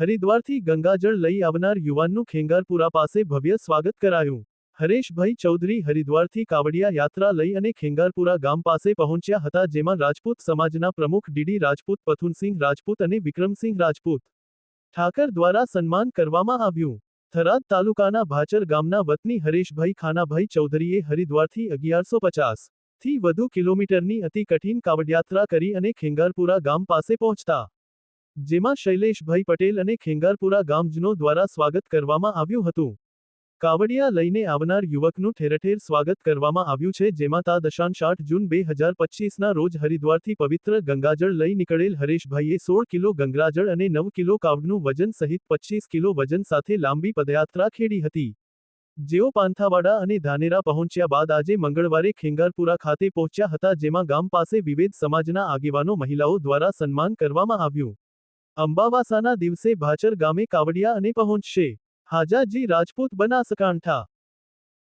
હરિદ્વારથી ગંગાજળ લઈ આવનાર યુવાનનું ખેંગારપુરા પાસે ભવ્ય સ્વાગત કરાયું. હરેશભાઈ ચૌધરી હરિદ્વારથી કાવડિયા યાત્રા લઈ અને ખેંગારપુરા ગામ પાસે પહોંચ્યા હતા જેમાં રાજપૂત સમાજના પ્રમુખ ડીડી રાજપૂત, પથુનસિંહ રાજપૂત અને વિક્રમસિંહ રાજપૂત ઠાકર દ્વારા સન્માન કરવામાં આવ્યું. થરાદ તાલુકાના ભાચર ગામના વતની હરેશભાઈ ખાનાભાઈ ચૌધરીએ હરિદ્વારથી અગિયારસો પચાસથી વધુ કિલોમીટરની અતિ કઠિન કાવડયાત્રા કરી અને ખેંગારપુરા ગામ પાસે પહોંચતા જેમાં શૈલેષભાઈ પટેલ અને ખેંગારપુરા ગામજનો દ્વારા સ્વાગત કરવામાં આવ્યું હતું. કાવડિયા લઈને આવનાર યુવકનું ઠેરઠેર સ્વાગત કરવામાં આવ્યું છે, જેમાં તા દશાંશ આઠ જૂન બે હજાર પચીસના રોજ હરિદ્વારથી પવિત્ર ગંગાજળ લઈ નીકળેલ હરેશભાઈએ સોળ કિલો ગંગાજળ અને નવ કિલો કાવડનું વજન સહિત પચીસ કિલો વજન સાથે લાંબી પદયાત્રા ખેડી હતી. જેઓ પાંથાવાડા અને ધાનેરા પહોંચ્યા બાદ આજે મંગળવારે ખેંગારપુરા ખાતે પહોંચ્યા હતા, જેમાં ગામ પાસે વિવિધ સમાજના આગેવાનો મહિલાઓ દ્વારા સન્માન કરવામાં આવ્યું. અંબાવાસાના દિવસે ભાચર ગામે કાવડિયા અને પહોંચશે. હાજાજી રાજપૂત બનાસકાંઠા